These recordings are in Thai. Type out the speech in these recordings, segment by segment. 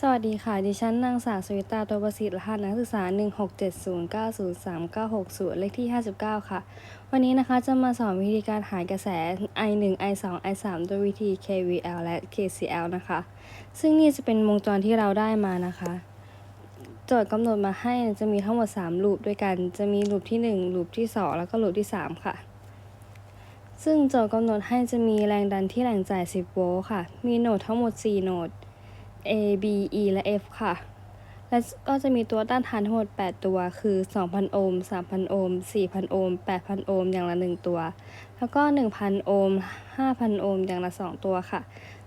สวัสดีค่ะ ดิฉันนางสาวสวิตาตัวประสิทธิ์รหัสนักศึกษา 167090390เลขที่ 59 ค่ะ วันนี้นะคะจะมาสอนวิธีการหากระแส I1 I2 I3 โดยวิธี KVL และ KCL นะคะ ซึ่งนี่จะเป็นวงจรที่เราได้มานะคะ โจทย์กำหนดมาให้จะมีทั้งหมด 3 ลูปด้วยกัน จะมีลูปที่ 1 ลูปที่ 2 แล้วก็ลูปที่ 3 ค่ะซึ่งโจทย์กำหนดให้จะมีแรงดันที่แหล่งจ่าย 10 โวลต์ค่ะ มีโหนดทั้งหมด 4 โหนด A B E และ F ค่ะ และก็จะมีตัวต้านทานทั้งหมด 8 ตัว คือ 2,000 โอห์ม 3,000 โอห์ม 4,000 โอห์ม 8,000 โอห์ม อย่างละ 1 ตัว แล้วก็ 1,000 โอห์ม 5,000 โอห์ม อย่างละ 2 ตัวค่ะ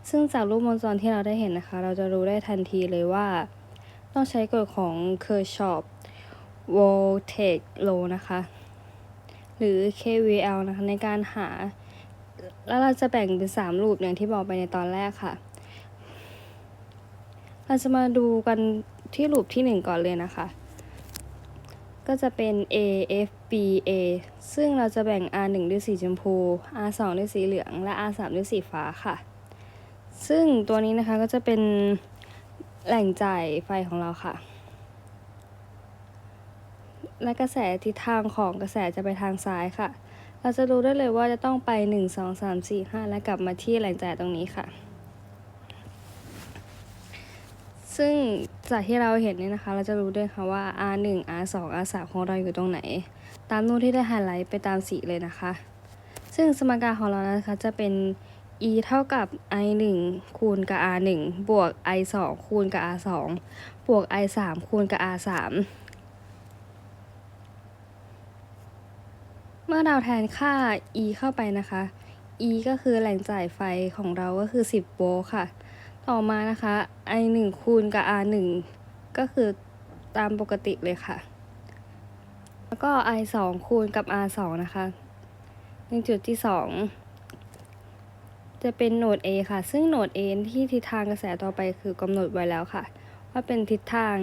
ซึ่งจากรูปวงจรที่เราได้เห็นนะคะ เราจะรู้ได้ทันทีเลยว่า ต้องใช้กฎของ Kirchhoff voltage law นะคะ หรือ KVL นะคะ ในการหา แล้วเราจะแบ่งเป็น 3 รูปอย่างที่บอกไปในตอนแรกค่ะ เราจะมาดูกันที่ลูปที่ 1 ก่อนเลยนะคะ ก็จะเป็น A F B A ซึ่งเราจะแบ่ง R 1ด้วยสีชมพู R 2ด้วยสีเหลือง และ R 3ด้วยสีฟ้าค่ะ ซึ่งตัวนี้นะคะก็จะเป็นแหล่งจ่ายไฟของเราค่ะ และกระแสทิศทางของกระแสจะไปทางซ้ายค่ะ เราจะรู้ได้เลยว่าจะต้องไป 1 2 3 4 5 และกลับมาที่แหล่งจ่ายตรงนี้ค่ะ ซึ่งจากที่เราเห็นเนี่ยนะคะ เราจะรู้ด้วยค่ะว่า R 1 R 2 R 3 ของเราอยู่ตรงไหน ตามรูปที่ได้ไฮไลท์ไปตามสีเลยนะคะ ซึ่งสมการของเรานะคะจะเป็น E เท่ากับ I 1คูณกับ R 1บวก I 2คูณกับ R 2บวก I 3คูณกับ R 3เมื่อเราแทนค่า E เข้าไปนะคะ E ก็คือแหล่งจ่ายไฟของเราก็คือ 10 โวลต์ค่ะ ต่อมานะคะ I 1คูณกับ R 1ก็คือตามปกติเลยค่ะ แล้วก็ I 2คูณกับ R 2นะคะในจุดที่ 2 จะเป็นโหนด A ค่ะ ซึ่งโหนด A ที่ทิศทางกระแสต่อไปคือกำหนดไว้แล้วค่ะ ว่าเป็นทิศทาง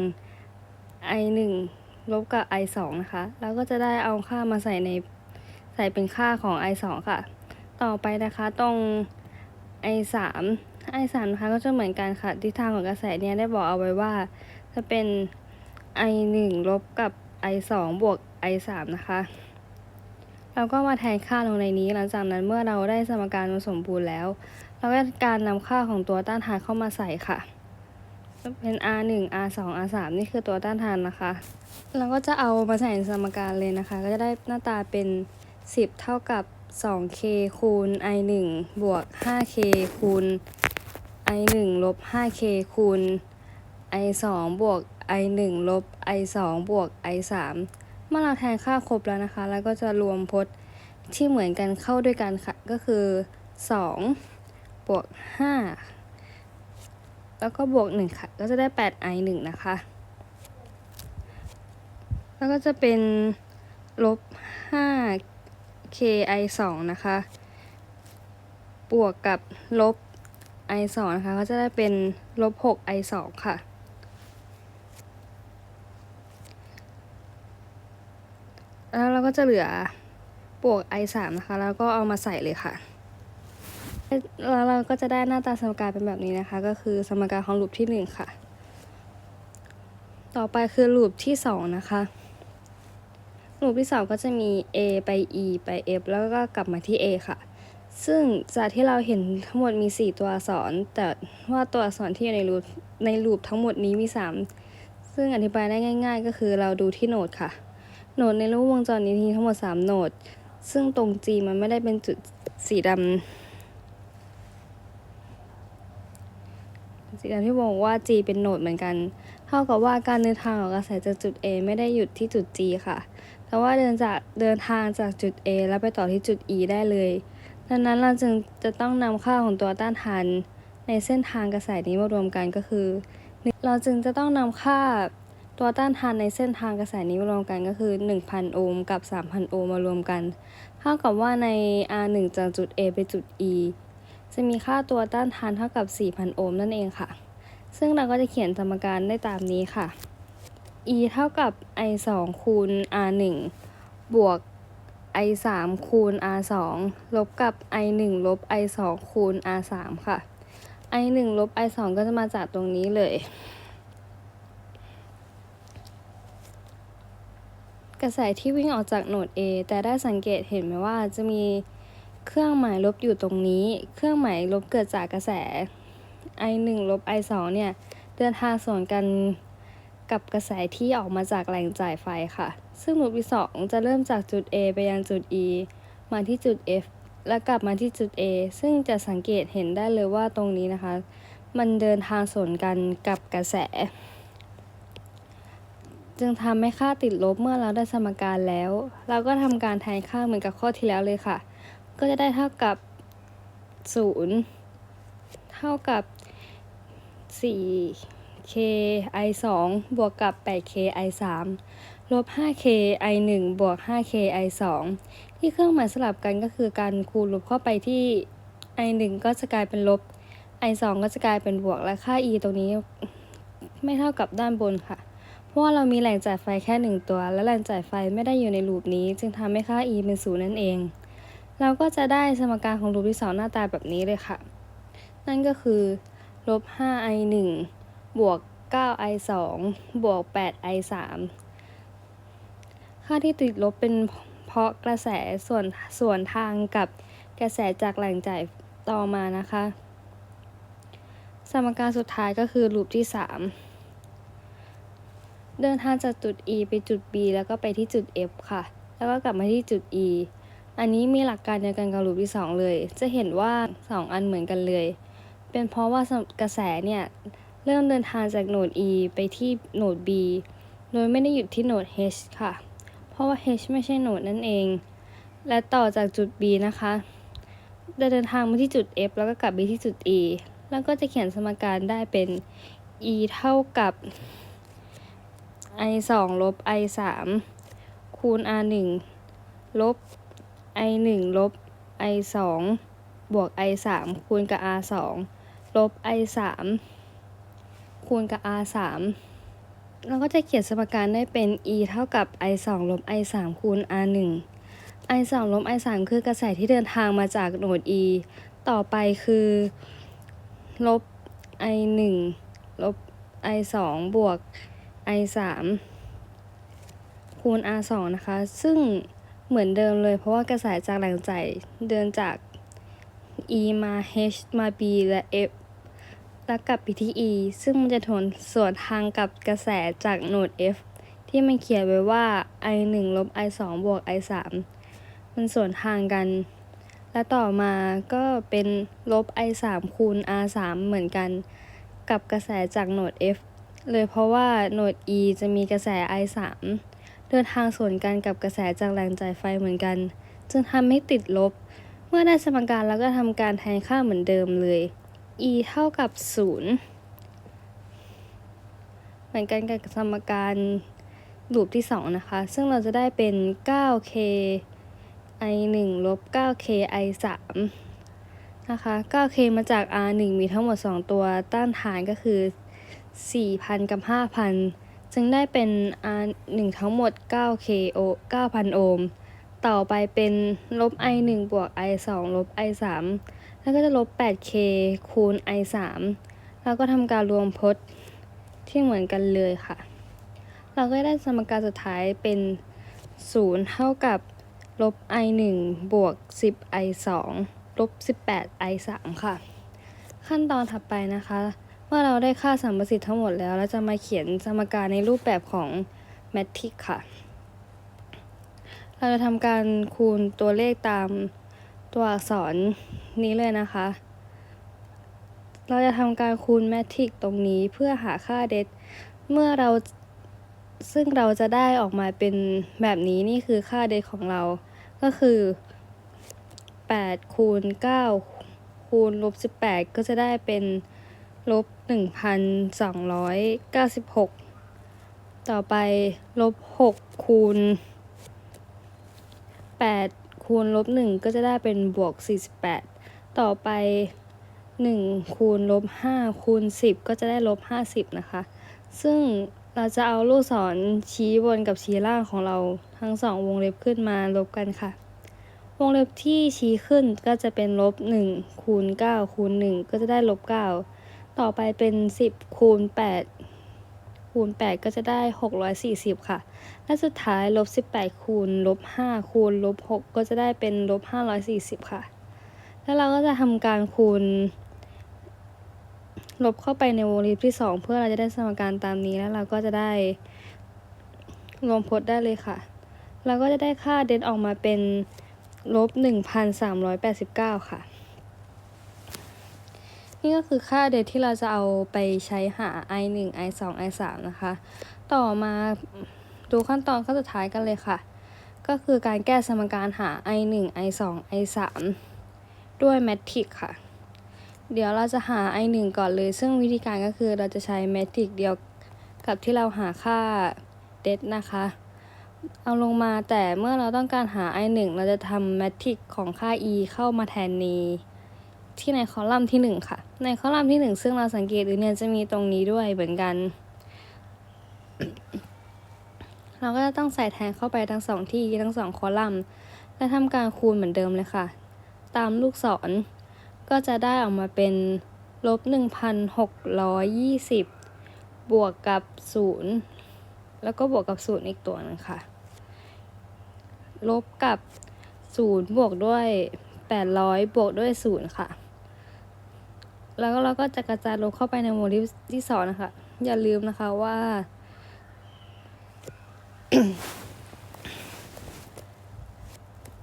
I 1ลบกับ I 2นะคะ แล้วก็จะได้เอาค่ามาใส่ในใส่เป็นค่าของ I 2ค่ะ ต่อไปนะคะตรง I 3 I 3นะคะก็จะเหมือนกันค่ะทิศทางของกระแสเนี่ยได้บอกเอาไว้ว่า จะเป็น I 1ลบกับ I 2บวก I 3นะคะ เราก็มาแทนค่าลงในนี้หลังจากนั้นเมื่อเราได้สมการมาสมบูรณ์แล้ว เราก็การนำค่าของตัวต้านทานเข้ามาใส่ค่ะเป็น R 1 R 2 R 3นี่คือตัวต้านทานนะคะ เราก็จะเอามาใส่ในสมการเลยนะคะ ก็จะได้หน้าตาเป็น 10 เท่ากับ 2k คูณ i 1บวก 5k คูณ i 1ลบ 5k คูณ i 2บวก i 1ลบ i 2บวก i 3เมื่อเราแทนค่าครบแล้วนะคะ แล้วก็จะรวมพจน์ที่เหมือนกันเข้าด้วยกันค่ะ ก็คือ 2 บวก 5 แล้วก็บวก 1 ค่ะ ก็จะได้ 8 i 1นะคะ แล้วก็จะเป็นลบ 5 k i 2นะคะ บวกกับลบ i 2 นะคะ ก็จะได้เป็นลบ6 i 2 ค่ะ แล้วเราก็จะเหลือบวก i 3 นะคะ แล้วก็เอามาใส่เลยค่ะ แล้วเราก็จะได้หน้าตาสมการเป็นแบบนี้นะคะ ก็คือสมการของลูปที่ 1 ค่ะ ต่อไปคือลูปที่ 2 นะคะลูปที่ 2 ก็จะมี a ไป e ไป f แล้วก็กลับมาที่ a ค่ะ ซึ่งจากที่เราเห็นทั้งหมดมี 4 ตัวอักษร แต่ว่าตัวอักษรที่อยู่ในรูปในรูปทั้งหมดนี้มี 3 ซึ่งอธิบายได้ง่าย ๆ ก็คือเราดูที่โหนดค่ะ โหนดในรูปวงจรนี้มีทั้งหมด 3 โหนด ซึ่งตรง G มันไม่ได้เป็นจุดสีดำสีดำที่บอกว่า G เป็นโหนดเหมือนกัน เท่ากับว่าการเดินทางของกระแสจากจุด A ไม่ได้หยุดที่จุด G ค่ะ แต่ว่าเดินจากเดินทางจากจุด A แล้วไปต่อที่จุด E ได้เลย ดังนั้นเราจึงจะต้องนำค่าของตัวต้านทานในเส้นทางกระแสนี้มารวมกันก็คือ เราจึงจะต้องนำค่าตัวต้านทานในเส้นทางกระแสนี้มารวมกันก็คือ 1,000 โอห์มกับ 3,000 โอห์มมารวมกัน เท่ากับว่าใน R1 จากจุด A ไปจุด E จะมีค่าตัวต้านทานเท่ากับ 4,000 โอห์มนั่นเองค่ะ ซึ่งเราก็จะเขียนสมการได้ตามนี้ค่ะ E เท่ากับ I 2 คูณ R 1 บวก I 3คูณ R 2ลบกับ I 1ลบ I 2คูณ R 3ค่ะ i หนึ่งลบ i สองก็จะมาจากตรงนี้เลย กระแสที่วิ่งออกจากโหนด A แต่ได้สังเกตเห็นไหมว่าจะมีเครื่องหมายลบอยู่ตรงนี้ เครื่องหมายลบเกิดจากกระแส i 1ลบ i 2เนี่ยเดินทางสวนกัน กับกระแสที่ออกมาจากแหล่งจ่ายไฟค่ะ ซึ่งลูปที่2จะเริ่มจากจุด A ไปยังจุด E มาที่จุด F แล้วกลับมาที่จุด A ซึ่งจะสังเกตเห็นได้เลยว่าตรงนี้นะคะ มันเดินทางสวนกันกับกระแส จึงทำให้ค่าติดลบเมื่อเราได้สมการแล้ว เราก็ทำการแทนค่าเหมือนกับข้อที่แล้วเลยค่ะ ก็จะได้เท่ากับ 0 เท่ากับ 4k i 2บวกกับ 8k i 3ลบ 5k i 1บวก 5k i 2ที่เครื่องหมายสลับกันก็คือการคูณลบเข้าไปที่ i 1ก็จะกลายเป็นลบ i 2ก็จะกลายเป็นบวกและค่า e ตรงนี้ ไม่เท่ากับด้านบนค่ะ เพราะว่าเรามีแหล่งจ่ายไฟแค่หนึ่งตัว และแหล่งจ่ายไฟไม่ได้อยู่ในลูปนี้ จึงทำให้ค่า e เป็นศูนย์นั่นเอง เราก็จะได้สมการของรูปที่สองหน้าตาแบบนี้เลยค่ะ นั่นก็คือลบ 5i 1 บวก 9i 2บวก 8i 3ค่าที่ติดลบเป็นเพราะกระแสส่วนส่วนทางกับกระแสจากแหล่งจ่ายต่อมานะคะ สมการสุดท้ายก็คือรูปที่ 3 เดินทางจากจุด E ไปจุด B แล้วก็ไปที่จุด F ค่ะ แล้วก็กลับมาที่จุด E อันนี้มีหลักการเดียวกันกับรูปที่ 2 เลย จะเห็นว่า 2 อันเหมือนกันเลย เป็นเพราะว่ากระแสเนี่ย เริ่มเดินทางจากโหนด E ไปที่โหนด B โดยไม่ได้หยุดที่โหนด H ค่ะ เพราะว่า H ไม่ใช่โหนดนั่นเอง และต่อจากจุด B นะคะจะเดินทางมาที่จุด F แล้วก็กลับไปที่จุด E แล้วก็จะเขียนสมการได้เป็น E เท่ากับ i 2ลบ i 3คูณ r 1ลบ i 1ลบ i 2บวก i 3คูณกับ r 2ลบ i 3 คูณกับ r 3เราก็จะเขียนสมการได้เป็น e เท่ากับ i 2ลบ i 3คูณ r 1 i 2ลบ i 3คือกระแสที่เดินทางมาจากโหนด e ต่อไปคือลบ i 1ลบ i 2บวก i 3คูณ r 2นะคะ ซึ่งเหมือนเดิมเลยเพราะว่ากระแสจากแหล่งจ่ายเดินจาก e มา h มา b และ f แล้วกับไปที่ e ซึ่งมันจะทนส่วนทางกับกระแสจากโหนด f ที่มันเขียนไว้ว่า i 1ลบ i 2บวก i 3มันส่วนทางกัน และต่อมาก็เป็นลบ i 3คูณ r 3เหมือนกัน กับกระแสจากโหนด f เลยเพราะว่าโหนด e จะมีกระแส i 3เดินทางสวนกันกับกระแสจากแรงจ่ายไฟเหมือนกัน จึงทำให้ติดลบ เมื่อได้สมการแล้วก็ทำการแทนค่าเหมือนเดิมเลย e เท่ากับ 0 เหมือนกันกับสมการรูปที่ 2 นะคะ ซึ่งเราจะได้เป็น 9k i 1ลบ 9k i 3นะคะ 9k มาจาก r 1มีทั้งหมด 2 ตัวต้านทานก็คือ 4,000 กับ 5,000 จึงได้เป็น r 1ทั้งหมด 9k โอ9,000 โอห์ม ต่อไปเป็นลบ i 1บวก i 2ลบ i 3 แล้วก็จะลบ 8k คูณ i 3แล้วก็ทำการรวมพจน์ที่เหมือนกันเลยค่ะ เราก็ได้สมการสุดท้ายเป็น 0 เท่ากับลบ i 1บวก 10 i 2ลบ 18 i 3ค่ะ ขั้นตอนถัดไปนะคะ เมื่อเราได้ค่าสัมประสิทธิ์ทั้งหมดแล้ว เราจะมาเขียนสมการในรูปแบบของแมทริกค่ะ เราจะทำการคูณตัวเลขตามตัวอักษร นี้เลยนะคะ เราจะทำการคูณแมทริกตรงนี้เพื่อหาค่าเดทเมื่อเราซึ่งเราจะได้ออกมาเป็นแบบนี้นี่คือค่าเดทของเรา ก็คือ8คูณ9คูณลบ18 ก็จะได้เป็นลบ 1,296 ต่อไปลบ 6 คูณ 8 คูณลบ 1 ก็จะได้เป็นบวก 48 ต่อไป1คูณลบ5คูณ10 ก็จะได้ลบ50 นะคะ ซึ่งเราจะเอาลูกศรชี้บนกับชี้ล่างของเราทั้งสองวงเล็บขึ้นมาลบกันค่ะ วงเล็บที่ชี้ขึ้นก็จะเป็นลบ1คูณ9คูณ1 ก็จะได้ลบ9ต่อไปเป็น 10คูณ8คูณ8 ก็จะได้ 640 ค่ะ และสุดท้ายลบ18คูณลบ5คูณลบ6ก็จะได้เป็นลบ540 ค่ะ แล้วเราก็จะทำการคูณ ลบเข้าไปในวงเล็บที่ 2 เพื่อเราจะได้สมการตามนี้แล้วเราก็จะได้รวมพจน์ได้เลยค่ะ เราก็จะได้ค่าเดนออกมาเป็นลบ 1,389 ค่ะ นี่ก็คือค่าเดนที่เราจะเอาไปใช้หา i 1 i 2 i 3นะคะ ต่อมาดูขั้นตอนขั้นสุดท้ายกันเลยค่ะ ก็คือการแก้สมการหา i 1 i 2 i 3 ด้วยแมทริกค่ะ เดี๋ยวเราจะหา i 1 ก่อนเลย ซึ่งวิธีการก็คือเราจะใช้แมทริกเดียวกับที่เราหาค่าเดนะคะ เอาลงมาแต่เมื่อเราต้องการหา i 1 เราจะทำแมทริกของค่า e เข้ามาแทนในที่ในคอลัมน์ที่ 1 ค่ะ ในคอลัมน์ที่ 1 ซึ่งเราสังเกตดูเนี่ยจะมีตรงนี้ด้วยเหมือนกัน เราก็จะต้องใส่แทนเข้าไปทั้งสองที่ทั้งสองคอลัมน์ และทำการคูณเหมือนเดิมเลยค่ะ ตามลูกศร ก็จะได้ออกมาเป็นลบ 1,620 บวกกับ 0 แล้วก็บวกกับ 0 อีกตัวหนึงค่ะ ลบกับ 0 บวกด้วย 800 บวกด้วย 0 ค่ะ แล้วก็เราก็จะกระจายลบเข้าไปในโมลิที่สองนะคะ อย่าลืมนะคะว่า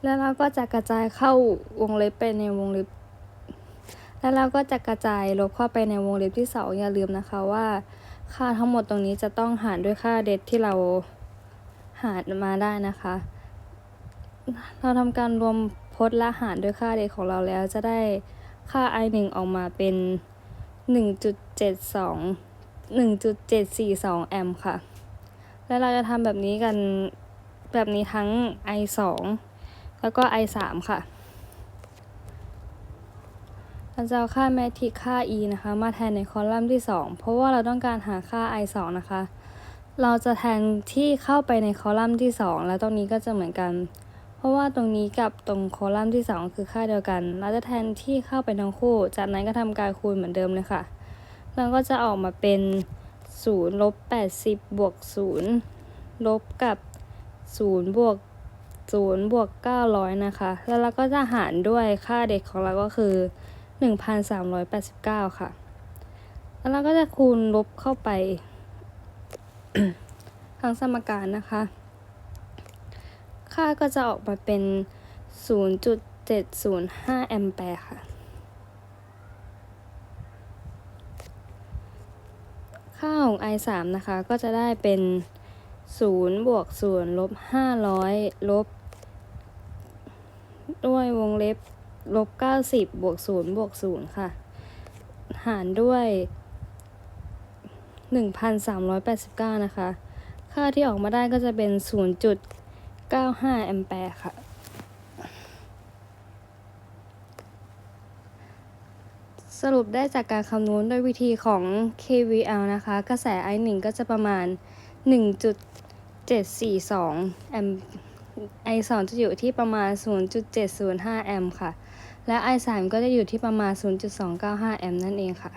แล้วเราก็จะกระจายเข้าวงเล็บไปในวงเล็บ แล้วเราก็จะกระจายลบเข้าไปในวงเล็บที่สองอย่าลืมนะคะว่า ค่าทั้งหมดตรงนี้จะต้องหารด้วยค่าเด็ดที่เราหารมาได้นะคะ เราทำการรวมพจน์และหารด้วยค่าเด็ดของเราแล้วจะได้ค่า i 1ออกมาเป็น 1.72 1.742 แอมป์ค่ะ แล้วเราจะทำแบบนี้กันแบบนี้ทั้ง i 2 แล้วก็ i 3ค่ะเราจะเอาค่าแมทริกค่า e นะคะ มาแทนในคอลัมน์ที่ 2 เพราะว่าเราต้องการหาค่า i 2นะคะ เราจะแทนที่เข้าไปในคอลัมน์ที่ 2 แล้วตรงนี้ก็จะเหมือนกัน เพราะว่าตรงนี้กับตรงคอลัมน์ที่ 2 คือค่าเดียวกัน เราจะแทนที่เข้าไปทั้งคู่ จากนั้นก็ทำการคูณเหมือนเดิมเลยค่ะ เราก็จะออกมาเป็น0ลบ80บวก0ลบกับ0บวก 0 บวก 900 นะคะ แล้วเราก็จะหารด้วยค่าเด็กของเราก็คือ 1,389 ค่ะ แล้วเราก็จะคูณลบเข้าไป ทั้งสมการนะคะ ค่าก็จะออกมาเป็น 0.705 แอมแปร์ค่ะ ค่าของ i 3 นะคะ ก็จะได้เป็น0บวก0ลบ500ลบ ด้วยวงเล็บลบ90บวก0บวก0ค่ะ หารด้วย1,389นะคะ ค่าที่ออกมาได้ก็จะเป็น0.95แอมแปร์ค่ะ สรุปได้จากการคำนวณด้วยวิธีของ KVL นะคะ กระแส I1 ก็จะประมาณ 1.742แอมป์ I2 จะอยู่ที่ประมาณ 0.705 แอมป์ค่ะ และ I3 ก็จะอยู่ที่ประมาณ 0.295 แอมป์นั่นเองค่ะ